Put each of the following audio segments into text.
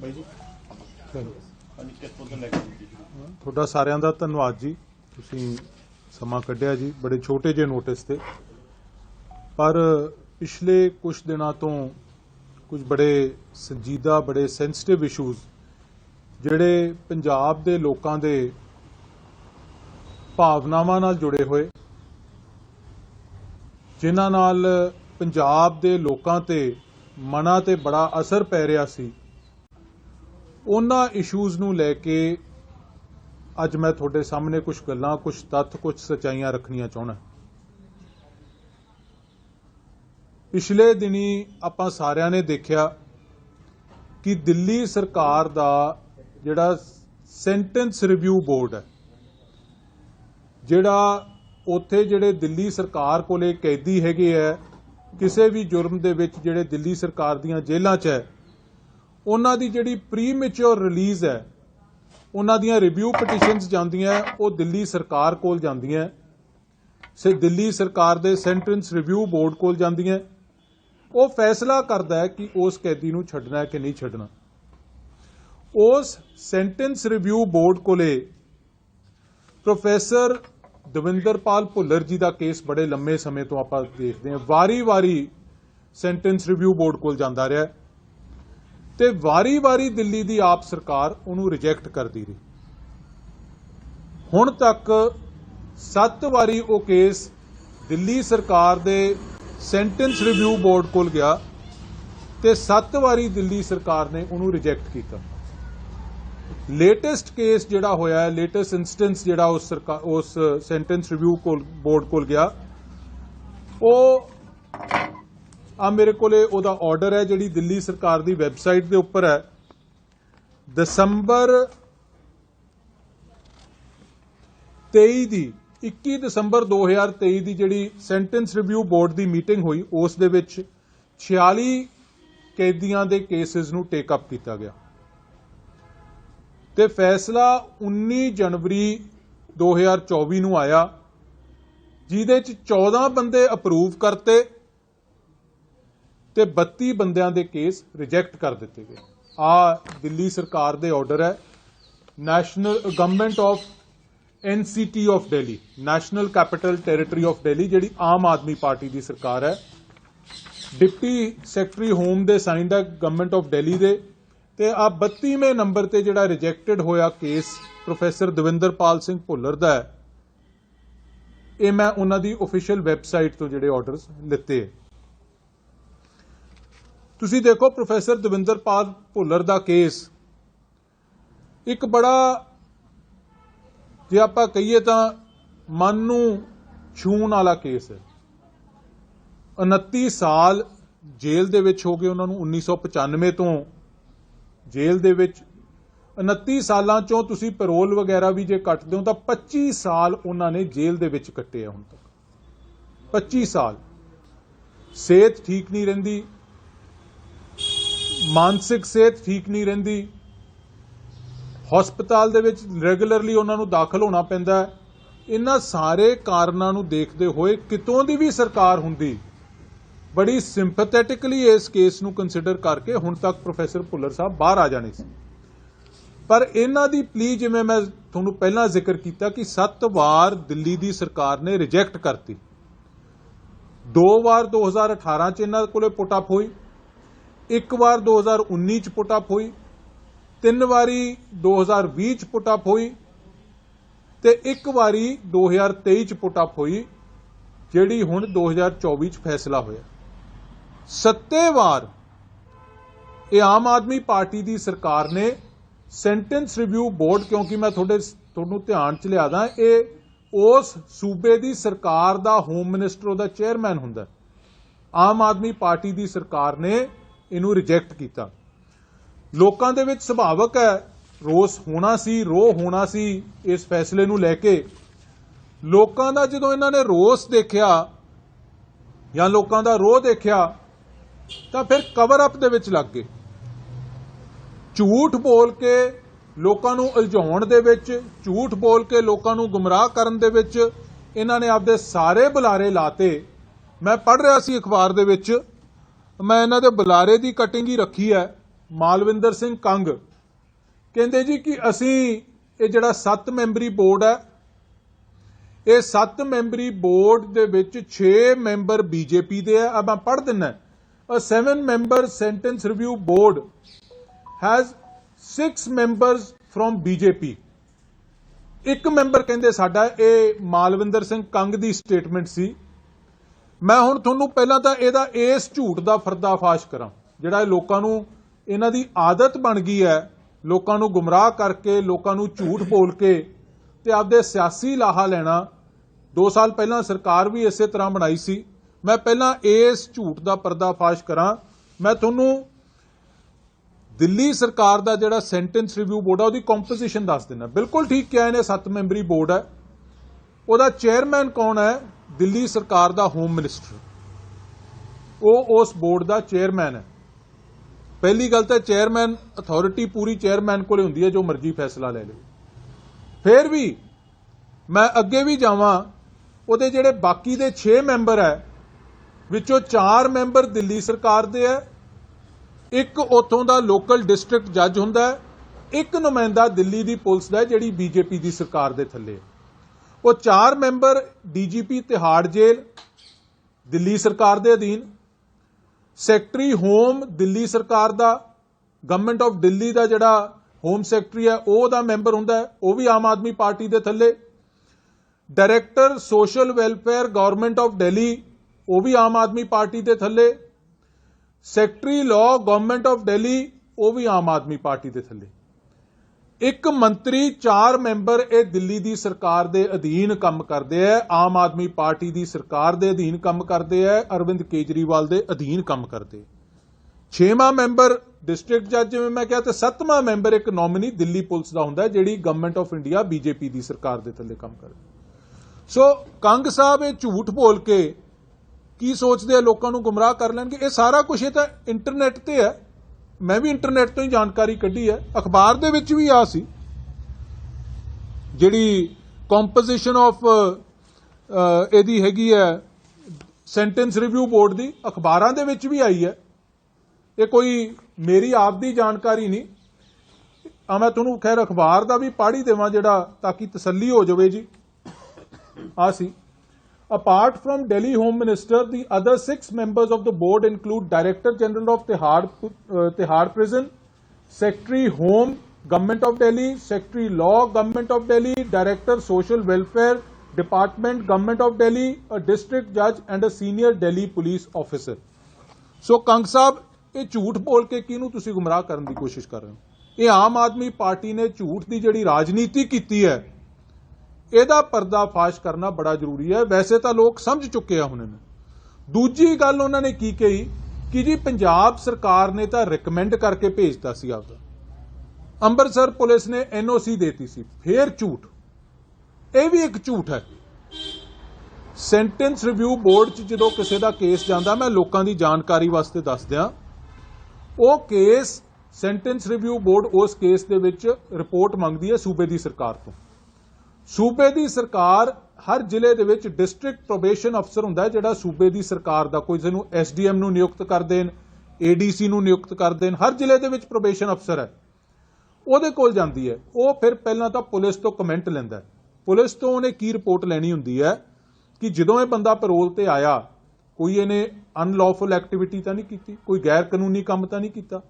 ਬਾਈ ਜੀ। ਚਲੋ। ਹਾਂਜੀ ਕਿੱਥੋਂ ਤੋਂ ਲੈ ਕੇ ਦਿੱਤੀ ਤੁਹਾਡਾ ਸਾਰਿਆਂ ਦਾ ਧੰਨਵਾਦ ਜੀ। ਤੁਸੀਂ ਸਮਾਂ ਕੱਢਿਆ ਜੀ ਬੜੇ ਛੋਟੇ ਜਿਹੇ ਨੋਟਿਸ ਤੇ। ਪਰ ਪਿਛਲੇ ਕੁਝ ਦਿਨਾਂ ਤੋਂ ਕੁਝ ਬੜੇ ਸੰਜੀਦਾ ਬੜੇ ਸੈਂਸਿਟਿਵ ਇਸ਼ੂਜ਼ ਜਿਹੜੇ ਪੰਜਾਬ ਦੇ ਲੋਕਾਂ ਦੇ ਭਾਵਨਾਵਾਂ ਨਾਲ ਜੁੜੇ ਹੋਏ ਜਿਨ੍ਹਾਂ ਨਾਲ ਪੰਜਾਬ ਦੇ ਲੋਕਾਂ ਤੇ ਮਨਾਂ ਤੇ ਬੜਾ ਅਸਰ ਪੈ ਰਿਹਾ ਸੀ। ਉਹਨਾਂ ਇਸ਼ੂਜ਼ ਨੂੰ ਲੈ ਕੇ ਅੱਜ ਮੈਂ ਤੁਹਾਡੇ ਸਾਹਮਣੇ ਕੁਝ ਗੱਲਾਂ ਕੁਝ ਤੱਥ ਕੁਝ ਸਚਾਈਆਂ ਰੱਖਣੀਆਂ ਚਾਹੁੰਦਾ ਪਿਛਲੇ ਦਿਨੀ ਆਪਾਂ ਸਾਰਿਆਂ ਨੇ ਦੇਖਿਆ ਕਿ ਦਿੱਲੀ ਸਰਕਾਰ ਦਾ ਜਿਹੜਾ ਸੈਂਟੈਂਸ ਰਿਵਿਊ ਬੋਰਡ ਹੈ, ਜਿਹੜਾ ਉੱਥੇ ਜਿਹੜੇ ਦਿੱਲੀ ਸਰਕਾਰ ਕੋਲੇ ਕੈਦੀ ਹੈਗੇ ਆ, ਕਿਸੇ ਵੀ ਜੁਰਮ ਦੇ ਵਿੱਚ ਜਿਹੜੇ ਦਿੱਲੀ ਸਰਕਾਰ ਦੀਆਂ ਜੇਲ੍ਹਾਂ 'ਚ ਹੈ ਉਹਨਾਂ ਦੀ ਜਿਹੜੀ ਪ੍ਰੀ ਰਿਲੀਜ਼ ਹੈ, ਉਹਨਾਂ ਦੀਆਂ ਰਿਵਿਊ ਪਟੀਸ਼ਨਸ ਜਾਂਦੀਆਂ ਉਹ ਦਿੱਲੀ ਸਰਕਾਰ ਕੋਲ ਜਾਂਦੀਆਂ ਸੇ ਦਿੱਲੀ ਸਰਕਾਰ ਦੇ ਸੈਂਟੈਂਸ ਰਿਵਿਊ ਬੋਰਡ ਕੋਲ ਜਾਂਦੀਆਂ ਉਹ ਫੈਸਲਾ ਕਰਦਾ ਹੈ ਕਿ ਉਸ ਕੈਦੀ ਨੂੰ ਛੱਡਣਾ ਹੈ ਕਿ ਨਹੀਂ ਛੱਡਣਾ। ਉਸ ਸੈਂਟੈਂਸ ਰਿਵਿਊ ਬੋਰਡ ਕੋਲੇ ਪ੍ਰੋਫੈਸਰ ਦਵਿੰਦਰਪਾਲ ਭੁੱਲਰ ਜੀ ਦਾ ਕੇਸ ਬੜੇ ਲੰਮੇ ਸਮੇਂ ਤੋਂ ਆਪਾਂ ਦੇਖਦੇ ਹਾਂ। ਵਾਰੀ-ਵਾਰੀ ਸੈਂਟੈਂਸ ਰਿਵਿਊ ਬੋਰਡ ਕੋਲ ਜਾਂਦਾ ਰਿਹਾ ਤੇ ਵਾਰੀ-ਵਾਰੀ ਦਿੱਲੀ ਦੀ ਆਪ ਸਰਕਾਰ ਉਹਨੂੰ ਰਿਜੈਕਟ ਕਰਦੀ ਰਹੀ। ਹੁਣ ਤੱਕ 7 ਵਾਰੀ ਉਹ ਕੇਸ ਦਿੱਲੀ ਸਰਕਾਰ ਦੇ ਸੈਂਟੈਂਸ ਰਿਵਿਊ ਬੋਰਡ ਕੋਲ ਗਿਆ ਤੇ 7 ਵਾਰੀ ਦਿੱਲੀ ਸਰਕਾਰ ਨੇ ਉਹਨੂੰ ਰਿਜੈਕਟ ਕੀਤਾ। ਲੇਟੈਸਟ ਕੇਸ ਜਿਹੜਾ ਹੋਇਆ ਹੈ ਲੇਟੈਸਟ ਇਨਸਟੈਂਸ ਜਿਹੜਾ ਉਸ ਸਰਕਾਰ ਉਸ ਸੈਂਟੈਂਸ ਰਿਵਿਊ ਕੋਲ ਬੋਰਡ ਕੋਲ ਗਿਆ, ਉਹ ਆ ਮੇਰੇ ਕੋਲੇ ਉਹਦਾ ਆਰਡਰ ਹੈ, ਜਿਹੜੀ ਦਿੱਲੀ ਸਰਕਾਰ ਦੀ ਵੈਬਸਾਈਟ ਦੇ ਉੱਪਰ ਹੈ। ਦਸੰਬਰ 23 ਦੀ 21 ਦਸੰਬਰ 2023 ਦੀ ਜਿਹੜੀ ਸੈਂਟੈਂਸ ਰਿਵਿਊ ਬੋਰਡ ਦੀ ਮੀਟਿੰਗ ਹੋਈ, ਉਸ ਦੇ ਵਿੱਚ 46 ਕੈਦੀਆਂ ਦੇ ਕੇਸਿਸ ਨੂੰ ਟੇਕ ਅਪ ਕੀਤਾ ਗਿਆ। ਤੇ ਫੈਸਲਾ 19 ਜਨਵਰੀ 2024 ਨੂੰ ਆਇਆ, ਜਿਹਦੇ ਚ 14 ਬੰਦੇ ਅਪਰੂਵ ਕਰਤੇ ਤੇ 32 ਬੰਦਿਆਂ ਦੇ ਕੇਸ ਰਿਜੈਕਟ ਕਰ ਦਿੱਤੇ ਗਏ। ਆ ਦਿੱਲੀ ਸਰਕਾਰ ਦੇ ਆਰਡਰ ਹੈ। National government of NCT of Delhi national capital territory of Delhi ਜਿਹੜੀ ਆਮ ਆਦਮੀ ਪਾਰਟੀ ਦੀ ਸਰਕਾਰ ਹੈ। ਡਿਪਟੀ ਸੈਕਟਰੀ ਹੋਮ ਦੇ ਸਾਈਨਡ ਹੈ ਗਵਰਨਮੈਂਟ ਆਫ ਦਿੱਲੀ ਦੇ। ਤੇ ਆ 32ਵੇਂ ਨੰਬਰ ਤੇ ਜਿਹੜਾ ਰਿਜੈਕਟਡ ਹੋਇਆ ਕੇਸ ਪ੍ਰੋਫੈਸਰ ਦਵਿੰਦਰਪਾਲ ਸਿੰਘ ਭੁੱਲਰ ਦਾ ਹੈ। ਇਹ ਮੈਂ ਉਹਨਾਂ ਦੀ ਅਫੀਸ਼ੀਅਲ ਵੈਬਸਾਈਟ ਤੋਂ ਜਿਹੜੇ ਆਰਡਰਸ ਲਿੱਤੇ ਤੁਸੀਂ ਦੇਖੋ ਪ੍ਰੋਫੈਸਰ ਦਵਿੰਦਰਪਾਲ ਭੁੱਲਰ ਦਾ ਕੇਸ। ਇੱਕ ਬੜਾ ਜੇ ਆਪਾਂ ਕਹੀਏ ਤਾਂ ਮਨ ਨੂੰ ਛੂਣ ਵਾਲਾ ਕੇਸ ਹੈ। 29 ਸਾਲ ਜੇਲ੍ਹ ਦੇ ਵਿੱਚ ਹੋ ਗਏ ਉਹਨਾਂ ਨੂੰ 1995 ਤੋਂ ਜੇਲ੍ਹ ਦੇ ਵਿੱਚ। 29 ਸਾਲਾਂ ਚੋਂ ਤੁਸੀਂ ਪੈਰੋਲ ਵਗੈਰਾ ਵੀ ਜੇ ਕੱਟਦੇ ਹੋ ਤਾਂ 25 ਸਾਲ ਉਹਨਾਂ ਨੇ ਜੇਲ੍ਹ ਦੇ ਵਿੱਚ ਕੱਟੇ ਆ ਹੁਣ ਤੱਕ। 25 ਸਾਲ। ਸਿਹਤ ਠੀਕ ਨਹੀਂ ਰਹਿੰਦੀ। ਮਾਨਸਿਕ ਸਿਹਤ ਠੀਕ ਨਹੀਂ ਰਹਿੰਦੀ। ਹਸਪਤਾਲ ਦੇ ਵਿੱਚ ਰੈਗੂਲਰਲੀ ਉਹਨਾਂ ਨੂੰ ਦਾਖਲ ਹੋਣਾ ਪੈਂਦਾ ਹੈ। ਇਹਨਾਂ ਸਾਰੇ ਕਾਰਨਾਂ ਨੂੰ ਦੇਖਦੇ ਹੋਏ ਕਿਤੋਂ ਦੀ ਵੀ ਸਰਕਾਰ ਹੁੰਦੀ, ਬੜੀ ਸਿੰਪੈਥੈਟਿਕਲੀ ਇਸ ਕੇਸ ਨੂੰ ਕੰਸੀਡਰ ਕਰਕੇ ਹੁਣ ਤੱਕ ਪ੍ਰੋਫੈਸਰ ਭੁੱਲਰ ਸਾਹਿਬ ਬਾਹਰ ਆ ਜਾਣੇ ਸੀ। ਪਰ ਇਹਨਾਂ ਦੀ ਪਲੀ ਜਿਵੇਂ ਮੈਂ ਤੁਹਾਨੂੰ ਪਹਿਲਾਂ ਜ਼ਿਕਰ ਕੀਤਾ ਕਿ 7 ਵਾਰ ਦਿੱਲੀ ਦੀ ਸਰਕਾਰ ਨੇ ਰਿਜੈਕਟ ਕਰਤੀ। ਦੋ ਵਾਰ 2018 ਚ ਇਹਨਾਂ ਕੋਲੇ ਪੁੱਟ ਅਪ ਹੋਈ। ਇੱਕ ਵਾਰ 2019 ਚ ਪੁੱਟ ਅਪ ਹੋਈ, ਤਿੰਨ ਵਾਰੀ 2020 ਚ ਪੁੱਟ ਅਪ ਹੋਈ ਤੇ ਇੱਕ ਵਾਰੀ 2023 ਚ ਪੁੱਟ ਅਪ ਹੋਈ, ਜਿਹੜੀ ਹੁਣ 2024 ਚ ਫੈਸਲਾ ਹੋਇਆ। ਸੱਤੇ ਵਾਰ ਇਹ ਆਮ ਆਦਮੀ ਪਾਰਟੀ ਦੀ ਸਰਕਾਰ ਨੇ ਸੈਂਟੈਂਸ ਰਿਵਿਊ ਬੋਰਡ, ਕਿਉਂਕਿ ਮੈਂ ਤੁਹਾਡੇ ਤੁਹਾਨੂੰ ਧਿਆਨ ਚ ਲਿਆਦਾ, ਇਹ ਉਸ ਸੂਬੇ ਦੀ ਸਰਕਾਰ ਦਾ, ਹੋਮ ਮਿਨਿਸਟਰ, ਉਹਦਾ ਚੇਅਰਮੈਨ ਹੁੰਦਾ। ਆਮ ਆਦਮੀ ਪਾਰਟੀ ਦੀ ਸਰਕਾਰ ਨੇ ਇਹਨੂੰ ਰਿਜੈਕਟ ਕੀਤਾ। ਲੋਕਾਂ ਦੇ ਵਿੱਚ ਸੁਭਾਵਕ ਹੈ, ਰੋਸ ਹੋਣਾ ਸੀ, ਰੋਹ ਹੋਣਾ ਸੀ ਇਸ ਫੈਸਲੇ ਨੂੰ ਲੈ ਕੇ। ਲੋਕਾਂ ਦਾ ਜਦੋਂ ਇਹਨਾਂ ਨੇ ਰੋਸ ਦੇਖਿਆ ਜਾਂ ਲੋਕਾਂ ਦਾ ਰੋਹ ਦੇਖਿਆ, ਤਾਂ ਫਿਰ ਕਵਰ ਅਪ ਦੇ ਵਿੱਚ ਲੱਗ ਗਏ। ਝੂਠ ਬੋਲ ਕੇ ਲੋਕਾਂ ਨੂੰ ਉਲਝਾਉਣ ਦੇ ਵਿੱਚ, ਝੂਠ ਬੋਲ ਕੇ ਲੋਕਾਂ ਨੂੰ ਗੁੰਮਰਾਹ ਕਰਨ ਦੇ ਵਿੱਚ ਇਹਨਾਂ ਨੇ ਆਪਦੇ ਸਾਰੇ ਬੁਲਾਰੇ ਲਾਤੇ। ਮੈਂ ਪੜ੍ਹ ਰਿਹਾ ਸੀ ਅਖਬਾਰ ਦੇ ਵਿੱਚ ਮੈਂ ਇਹਨਾਂ ਦੇ ਬੁਲਾਰੇ ਦੀ ਕਟਿੰਗ ਹੀ ਰੱਖੀ ਹੈ, ਮਾਲਵਿੰਦਰ ਸਿੰਘ ਕੰਗ। ਕਹਿੰਦੇ ਜੀ ਕਿ ਅਸੀਂ ਇਹ ਜਿਹੜਾ 7 ਮੈਂਬਰੀ ਬੋਰਡ ਹੈ, ਇਹ 7 ਮੈਂਬਰੀ ਬੋਰਡ ਦੇ ਵਿੱਚ 6 ਮੈਂਬਰ ਬੀਜੇਪੀ ਦੇ ਆ ਮੈਂ ਪੜ੍ਹ ਦਿੰਨਾ ਅ 7 member sentence review board has 6 members from BJP ਇੱਕ ਮੈਂਬਰ ਕਹਿੰਦੇ ਸਾਡਾ, ਇਹ ਮਾਲਵਿੰਦਰ ਸਿੰਘ ਕੰਗ ਦੀ ਸਟੇਟਮੈਂਟ ਸੀ। ਮੈਂ ਹੁਣ ਤੁਹਾਨੂੰ ਪਹਿਲਾਂ ਤਾਂ ਇਹਦਾ ਇਸ ਝੂਠ ਦਾ ਫਰਦਾਫਾਸ਼ ਕਰਾਂ। ਜਿਹੜਾ ਇਹ ਲੋਕਾਂ ਨੂੰ ਇਹਨਾਂ ਦੀ ਆਦਤ ਬਣ ਗਈ ਹੈ, ਲੋਕਾਂ ਨੂੰ ਗੁੰਮਰਾਹ ਕਰਕੇ, ਲੋਕਾਂ ਨੂੰ ਝੂਠ ਬੋਲ ਕੇ ਤੇ ਆਪਦੇ ਸਿਆਸੀ ਲਾਹਾ ਲੈਣਾ। 2 ਸਾਲ ਪਹਿਲਾਂ ਸਰਕਾਰ ਵੀ ਇਸੇ ਤਰ੍ਹਾਂ ਬਣਾਈ ਸੀ। ਮੈਂ ਪਹਿਲਾਂ ਇਸ ਝੂਠ ਦਾ ਪਰਦਾਫਾਸ਼ ਕਰਾਂ। ਮੈਂ ਤੁਹਾਨੂੰ ਦਿੱਲੀ ਸਰਕਾਰ ਦਾ ਜਿਹੜਾ ਸੈਂਟੈਂਸ ਰਿਵਿਊ ਬੋਰਡ ਆ, ਉਹਦੀ ਕੰਪੋਜੀਸ਼ਨ ਦੱਸ ਦਿੰਦਾ। ਬਿਲਕੁਲ ਠੀਕ ਕਿਹਾ ਇਹਨੇ 7 ਮੈਂਬਰੀ ਬੋਰਡ ਹੈ। ਉਹਦਾ ਚੇਅਰਮੈਨ ਕੌਣ ਹੈ? ਦਿੱਲੀ ਸਰਕਾਰ ਦਾ ਹੋਮ ਮਿਨਿਸਟਰ ਉਹ ਉਸ ਬੋਰਡ ਦਾ ਚੇਅਰਮੈਨ ਹੈ। ਪਹਿਲੀ ਗੱਲ ਤਾਂ ਚੇਅਰਮੈਨ ਅਥਾਰਟੀ ਪੂਰੀ ਚੇਅਰਮੈਨ ਕੋਲੇ ਹੁੰਦੀ ਹੈ, ਜੋ ਮਰਜ਼ੀ ਫੈਸਲਾ ਲੈ ਲੇ। ਫਿਰ ਵੀ ਮੈਂ ਅੱਗੇ ਵੀ ਜਾਵਾਂ, ਉਹਦੇ ਜਿਹੜੇ ਬਾਕੀ ਦੇ 6 ਮੈਂਬਰ ਹੈ, ਵਿੱਚੋਂ 4 ਮੈਂਬਰ ਦਿੱਲੀ ਸਰਕਾਰ ਦੇ ਹੈ। ਇੱਕ ਉਥੋਂ ਦਾ ਲੋਕਲ ਡਿਸਟ੍ਰਿਕਟ ਜੱਜ ਹੁੰਦਾ ਹੈ। ਇੱਕ ਨੁਮਾਇੰਦਾ ਦਿੱਲੀ ਦੀ ਪੁਲਿਸ ਦਾ ਹੈ, ਜਿਹੜੀ ਬੀਜੇਪੀ ਦੀ ਸਰਕਾਰ ਦੇ ਥੱਲੇ ਹੈ। ਉਹ ਚਾਰ ਮੈਂਬਰ ਡੀਜੀਪੀ ਤਿਹਾੜ ਜੇਲ੍ਹ, ਦਿੱਲੀ ਸਰਕਾਰ ਦੇ ਅਧੀਨ, ਸੈਕਟਰੀ ਹੋਮ ਦਿੱਲੀ ਸਰਕਾਰ ਦਾ ਗਵਰਨਮੈਂਟ ਆਫ ਦਿੱਲੀ ਦਾ ਜਿਹੜਾ ਹੋਮ ਸੈਕਟਰੀ ਹੈ, ਉਹ ਦਾ ਮੈਂਬਰ ਹੁੰਦਾ ਉਹ ਵੀ ਆਮ ਆਦਮੀ ਪਾਰਟੀ ਦੇ ਥੱਲੇ। Director social welfare government of Delhi ਉਹ ਵੀ ਆਮ ਆਦਮੀ ਪਾਰਟੀ ਦੇ ਥੱਲੇ। Secretary law government of Delhi ਉਹ ਵੀ ਆਮ ਆਦਮੀ ਪਾਰਟੀ ਦੇ ਥੱਲੇ। ਇੱਕ ਮੰਤਰੀ, ਚਾਰ ਮੈਂਬਰ ਇਹ ਦਿੱਲੀ ਦੀ ਸਰਕਾਰ ਦੇ ਅਧੀਨ ਕੰਮ ਕਰਦੇ ਆ, ਆਮ ਆਦਮੀ ਪਾਰਟੀ ਦੀ ਸਰਕਾਰ ਦੇ ਅਧੀਨ ਕੰਮ ਕਰਦੇ ਆ, ਅਰਵਿੰਦ ਕੇਜਰੀਵਾਲ ਦੇ ਅਧੀਨ ਕੰਮ ਕਰਦੇ। ਛੇਵਾਂ ਮੈਂਬਰ ਡਿਸਟ੍ਰਿਕਟ ਜੱਜ ਜਿਵੇਂ ਮੈਂ ਕਿਹਾ, ਤੇ ਸੱਤਵਾਂ ਮੈਂਬਰ ਇੱਕ ਨੋਮਿਨੀ ਦਿੱਲੀ ਪੁਲਿਸ ਦਾ ਹੁੰਦਾ, ਜਿਹੜੀ ਗਵਰਨਮੈਂਟ ਆਫ ਇੰਡੀਆ ਬੀਜੇਪੀ ਦੀ ਸਰਕਾਰ ਦੇ ਥੱਲੇ ਕੰਮ ਕਰਦੀ। ਸੋ ਕੰਗ ਸਾਹਿਬ ਇਹ ਝੂਠ ਬੋਲ ਕੇ ਕੀ ਸੋਚਦੇ ਆ, ਲੋਕਾਂ ਨੂੰ ਗੁੰਮਰਾਹ ਕਰ ਲੈਣਗੇ? ਇਹ ਸਾਰਾ ਕੁਝ ਇਹ ਤਾਂ ਇੰਟਰਨੈਟ ਤੇ ਹੈ। ਮੈਂ ਵੀ ਇੰਟਰਨੈਟ ਤੋਂ ਹੀ ਜਾਣਕਾਰੀ ਕੱਢੀ ਹੈ। ਅਖਬਾਰ ਦੇ ਵਿੱਚ ਵੀ ਆ ਸੀ। ਜਿਹੜੀ ਕੰਪੋਜੀਸ਼ਨ ਆਫ ਇਹਦੀ ਹੈਗੀ ਹੈ ਸੈਂਟੈਂਸ ਰਿਵਿਊ ਬੋਰਡ ਦੀ, ਅਖਬਾਰਾਂ ਦੇ ਵਿੱਚ ਵੀ ਆਈ ਹੈ। ਇਹ ਕੋਈ ਮੇਰੀ ਆਪ ਦੀ ਜਾਣਕਾਰੀ ਨਹੀਂ। ਆ ਮੈਂ ਤੁਹਾਨੂੰ ਖੈਰ ਅਖਬਾਰ ਦਾ ਵੀ ਪਾੜੀ ਦੇਵਾਂ ਜਿਹੜਾ, ਤਾਂ ਕਿ ਤਸੱਲੀ ਹੋ ਜਾਵੇ ਜੀ। ਆ ਸੀ। Apart from Delhi Home Minister, the other six members of the board include Director General of Tihar, uh, Tihar Prison, Secretary Home, Government of Delhi, Secretary Law, Government of Delhi, Director Social Welfare Department, Government of Delhi, a District Judge and a Senior Delhi Police Officer. ਸੋ ਕੰਗ ਸਾਹਿਬ ਇਹ ਝੂਠ ਬੋਲ ਕੇ ਕਿਹਨੂੰ ਤੁਸੀਂ ਗੁੰਮਰਾਹ ਕਰਨ ਦੀ ਕੋਸ਼ਿਸ਼ ਕਰ ਰਹੇ ਹੋ ਇਹ ਆਮ ਆਦਮੀ ਪਾਰਟੀ ਨੇ ਝੂਠ ਦੀ ਜਿਹੜੀ ਰਾਜਨੀਤੀ ਕੀਤੀ ਹੈ ਇਹਦਾ ਪਰਦਾਫਾਸ਼ ਕਰਨਾ ਬੜਾ ਜ਼ਰੂਰੀ ਹੈ। ਵੈਸੇ ਤਾਂ ਲੋਕ ਸਮਝ ਚੁੱਕੇ ਆ ਹੁਣ ਇਹਨੂੰ। ਦੂਜੀ ਗੱਲ ਉਹਨਾਂ ਨੇ ਕੀ ਕਹੀ? ਕਿ ਜੀ ਪੰਜਾਬ ਸਰਕਾਰ ਨੇ ਤਾਂ ਰეკਮੈਂਡ ਕਰਕੇ ਭੇਜਤਾ ਸੀ ਆਪਦਾ। ਅੰਮ੍ਰਿਤਸਰ ਪੁਲਿਸ ਨੇ ਐਨਓਸੀ ਦੇਤੀ ਸੀ। ਫੇਰ ਝੂਠ। ਇਹ ਵੀ ਇੱਕ ਝੂਠ ਹੈ। ਸੈਂਟੈਂਸ ਰਿਵਿਊ ਬੋਰਡ 'ਚ ਜਦੋਂ ਕਿਸੇ ਦਾ ਕੇਸ ਜਾਂਦਾ, ਮੈਂ ਲੋਕਾਂ ਦੀ ਜਾਣਕਾਰੀ ਵਾਸਤੇ ਦੱਸ ਦਿਆਂ ਉਹ ਕੇਸ ਸੈਂਟੈਂਸ ਰਿਵਿਊ ਬੋਰਡ ਉਸ ਕੇਸ ਦੇ ਵਿੱਚ ਰਿਪੋਰਟ ਮੰਗਦੀ ਹੈ ਸੂਬੇ ਦੀ ਸਰਕਾਰ ਤੋਂ। ਸੂਬੇ ਦੀ ਸਰਕਾਰ ਹਰ ਜ਼ਿਲ੍ਹੇ ਦੇ ਵਿੱਚ ਡਿਸਟ੍ਰਿਕਟ ਪ੍ਰੋਬੇਸ਼ਨ ਅਫਸਰ ਹੁੰਦਾ ਜਿਹੜਾ ਸੂਬੇ ਦੀ ਸਰਕਾਰ ਦਾ ਕੋਈ ਨੂੰ ਐਸਡੀਐਮ ਨੂੰ ਨਿਯੁਕਤ ਕਰ ਦੇਣ ਏਡੀਸੀ ਨੂੰ ਨਿਯੁਕਤ ਕਰ ਦੇਣ, ਹਰ ਜ਼ਿਲ੍ਹੇ ਦੇ ਵਿੱਚ ਪ੍ਰੋਬੇਸ਼ਨ ਅਫਸਰ ਹੈ। ਉਹਦੇ ਕੋਲ ਜਾਂਦੀ ਹੈ। ਉਹ ਫਿਰ ਪਹਿਲਾਂ ਤਾਂ ਪੁਲਿਸ ਤੋਂ ਕਮੈਂਟ ਲੈਂਦਾ ਪੁਲਿਸ ਤੋਂ ਉਹਨੇ ਕੀ ਰਿਪੋਰਟ ਲੈਣੀ ਹੁੰਦੀ ਹੈ ਕਿ ਜਦੋਂ ਇਹ ਬੰਦਾ ਪੈਰੋਲ ਤੇ ਆਇਆ, ਕੋਈ ਇਹਨੇ ਅਨਲੌਫੁਲ ਐਕਟੀਵਿਟੀ ਤਾਂ ਨਹੀਂ ਕੀਤੀ, ਕੋਈ ਗੈਰ ਕਾਨੂੰਨੀ ਕੰਮ ਤਾਂ ਨਹੀਂ ਕੀਤਾ,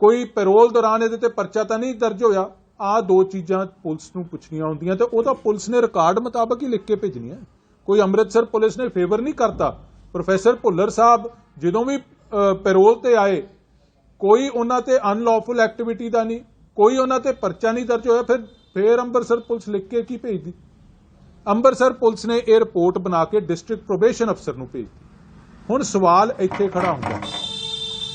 ਕੋਈ ਪੈਰੋਲ ਦੌਰਾਨ ਇਹਦੇ ਤੇ ਪਰਚਾ ਤਾਂ ਨਹੀਂ ਦਰਜ ਹੋਇਆ ਆ ਦੋ ਚੀਜ਼ਾਂ ਪੁਲਿਸ ਨੂੰ ਪੁੱਛਣੀਆਂ ਹੁੰਦੀਆਂ ਤੇ ਉਹ ਤਾਂ ਪੁਲਿਸ ਨੇ ਰਿਕਾਰਡ ਮੁਤਾਬਕ ਹੀ ਲਿਖ ਕੇ ਭੇਜਣੀਆਂ। ਕੋਈ ਅੰਮ੍ਰਿਤਸਰ ਪੁਲਿਸ ਨੇ ਫੇਵਰ ਨਹੀਂ ਕਰਤਾ। ਪ੍ਰੋਫੈਸਰ ਭੁੱਲਰ ਸਾਹਿਬ ਜਦੋਂ ਵੀ ਪੈਰੋਲ ਤੇ ਆਏ, ਕੋਈ ਉਹਨਾਂ ਤੇ ਅਨਲੌਫੁਲ ਐਕਟੀਵਿਟੀ ਦਾ ਨਹੀਂ, ਕੋਈ ਉਹਨਾਂ ਤੇ ਪਰਚਾ ਨਹੀਂ ਦਰਜ ਹੋਇਆ, ਫਿਰ, ਫੇਰ ਅੰਮ੍ਰਿਤਸਰ ਪੁਲਿਸ ਲਿਖ ਕੇ ਕੀ ਭੇਜਦੀ? ਅੰਮ੍ਰਿਤਸਰ ਪੁਲਿਸ ਨੇ ਇਹ ਰਿਪੋਰਟ ਬਣਾ ਕੇ ਡਿਸਟ੍ਰਿਕਟ ਪ੍ਰੋਬੇਸ਼ਨ ਅਫਸਰ ਨੂੰ ਭੇਜਦੀ ਹੁਣ ਸਵਾਲ ਇੱਥੇ ਖੜਾ ਹੁੰਦਾ। ਹੈ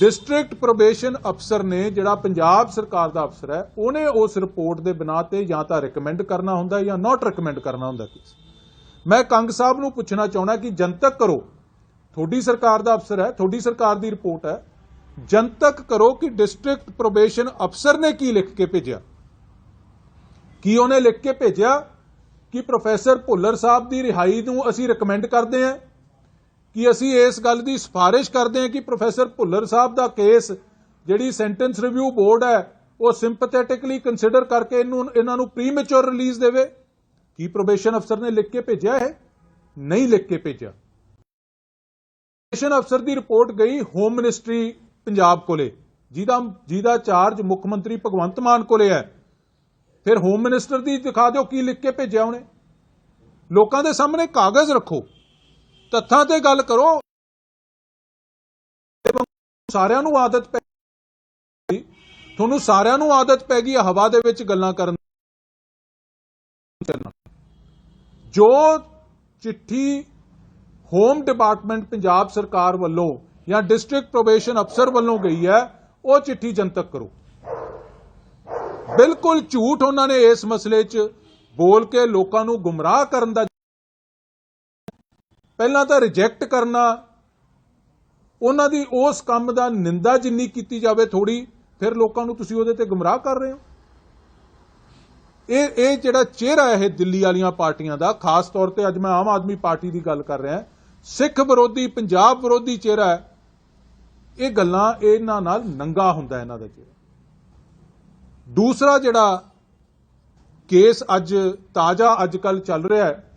ਡਿਸਟ੍ਰਿਕਟ ਪ੍ਰੋਬੇਸ਼ਨ ਅਫਸਰ ਨੇ ਜਿਹੜਾ ਪੰਜਾਬ ਸਰਕਾਰ ਦਾ ਅਫਸਰ ਹੈ, ਉਹਨੇ ਉਸ ਰਿਪੋਰਟ ਦੇ ਬਿਨਾਂ ਤੇ ਜਾਂ ਤਾਂ ਰეკਮੈਂਡ ਕਰਨਾ ਹੁੰਦਾ ਜਾਂ ਨਾਟ ਰეკਮੈਂਡ ਕਰਨਾ ਹੁੰਦਾ ਕੇਸ ਮੈਂ ਕੰਗ ਸਾਹਿਬ ਨੂੰ ਪੁੱਛਣਾ ਚਾਹੁੰਦਾ ਕਿ ਜਨਤਕ ਕਰੋ। ਤੁਹਾਡੀ ਸਰਕਾਰ ਦਾ ਅਫਸਰ ਹੈ, ਤੁਹਾਡੀ ਸਰਕਾਰ ਦੀ ਰਿਪੋਰਟ ਹੈ। ਜਨਤਕ ਕਰੋ ਕਿ ਡਿਸਟ੍ਰਿਕਟ ਪ੍ਰੋਬੇਸ਼ਨ ਅਫਸਰ ਨੇ ਕੀ ਲਿਖ ਕੇ ਭੇਜਿਆ। ਕੀ ਉਹਨੇ ਲਿਖ ਕੇ ਭੇਜਿਆ ਕਿ ਪ੍ਰੋਫੈਸਰ ਭੁੱਲਰ ਸਾਹਿਬ ਦੀ ਰਿਹਾਈ ਨੂੰ ਅਸੀਂ ਰეკਮੈਂਡ ਕਰਦੇ ਹਾਂ? ਕਿ ਅਸੀਂ ਇਸ ਗੱਲ ਦੀ ਸਿਫਾਰਿਸ਼ ਕਰਦੇ ਹਾਂ ਕਿ ਪ੍ਰੋਫੈਸਰ ਭੁੱਲਰ ਸਾਹਿਬ ਦਾ ਕੇਸ ਜਿਹੜੀ ਸੈਂਟੈਂਸ ਰਿਵਿਊ ਬੋਰਡ ਹੈ, ਉਹ ਸਿੰਪਥੈਟਿਕਲੀ ਕੰਸੀਡਰ ਕਰਕੇ ਇਹਨੂੰ ਇਹਨਾਂ ਨੂੰ ਪ੍ਰੀਮੈਚੁਰ ਰਿਲੀਜ਼ ਦੇਵੇ? ਕੀ ਪ੍ਰੋਬੇਸ਼ਨ ਅਫਸਰ ਨੇ ਲਿਖ ਕੇ ਭੇਜਿਆ ਹੈ ਨਹੀਂ ਲਿਖ ਕੇ ਭੇਜਿਆ। ਪ੍ਰੋਬੇਸ਼ਨ ਅਫਸਰ ਦੀ ਰਿਪੋਰਟ ਗਈ ਹੋਮ ਮਿਨਿਸਟਰੀ ਪੰਜਾਬ ਕੋਲੇ। ਜਿਹਦਾ ਜਿਹਦਾ ਚਾਰਜ ਮੁੱਖ ਮੰਤਰੀ ਭਗਵੰਤ ਮਾਨ ਕੋਲੇ ਹੈ। ਫਿਰ ਹੋਮ ਮਿਨਿਸਟਰ ਦੀ ਦਿਖਾ ਦਿਓ ਕੀ ਲਿਖ ਕੇ ਭੇਜਿਆ ਉਹਨੇ। ਲੋਕਾਂ ਦੇ ਸਾਹਮਣੇ ਕਾਗਜ਼ ਰੱਖੋ। ਤੱਥਾਂ ਤੇ ਗੱਲ ਕਰੋ। ਸਾਰਿਆਂ ਨੂੰ ਆਦਤ ਪੈ ਗਈ। ਤੁਹਾਨੂੰ ਸਾਰਿਆਂ ਨੂੰ ਆਦਤ ਪੈ ਗਈ ਹਵਾ ਦੇ ਵਿੱਚ ਗੱਲਾਂ ਕਰਨ ਜੋ ਚਿੱਠੀ ਹੋਮ ਡਿਪਾਰਟਮੈਂਟ ਪੰਜਾਬ ਸਰਕਾਰ ਵੱਲੋਂ ਜਾਂ ਡਿਸਟ੍ਰਿਕਟ ਪ੍ਰੋਬੇਸ਼ਨ ਅਫਸਰ ਵੱਲੋਂ ਗਈ ਹੈ, ਉਹ ਚਿੱਠੀ ਜਨਤਕ ਕਰੋ। ਬਿਲਕੁਲ ਝੂਠ ਉਹਨਾਂ ਨੇ ਇਸ ਮਸਲੇ 'ਚ ਬੋਲ ਕੇ ਲੋਕਾਂ ਨੂੰ ਗੁੰਮਰਾਹ ਕਰਨ ਦਾ ਪਹਿਲਾਂ ਤਾਂ ਰਿਜੈਕਟ ਕਰਨਾ, ਉਹਨਾਂ ਦੀ ਉਸ ਕੰਮ ਦਾ ਨਿੰਦਾ ਜਿੰਨੀ ਕੀਤੀ ਜਾਵੇ ਥੋੜੀ ਫਿਰ ਲੋਕਾਂ ਨੂੰ ਤੁਸੀਂ ਉਹਦੇ ਤੇ ਗੁੰਮਰਾਹ ਕਰ ਰਹੇ ਹੋ। ਇਹ ਇਹ ਜਿਹੜਾ ਚਿਹਰਾ ਇਹ ਦਿੱਲੀ ਵਾਲੀਆਂ ਪਾਰਟੀਆਂ ਦਾ, ਖਾਸ ਤੌਰ ਤੇ ਅੱਜ ਮੈਂ ਆਮ ਆਦਮੀ ਪਾਰਟੀ ਦੀ ਗੱਲ ਕਰ ਰਿਹਾ, ਸਿੱਖ ਵਿਰੋਧੀ, ਪੰਜਾਬ ਵਿਰੋਧੀ ਚਿਹਰਾ ਹੈ। ਇਹ ਗੱਲਾਂ ਇਹਨਾਂ ਨਾਲ ਨੰਗਾ ਹੁੰਦਾ ਇਹਨਾਂ ਦਾ ਚਿਹਰਾ। ਦੂਸਰਾ ਜਿਹੜਾ ਕੇਸ ਅੱਜ ਤਾਜ਼ਾ ਅੱਜ ਕੱਲ ਚੱਲ ਰਿਹਾ ਹੈ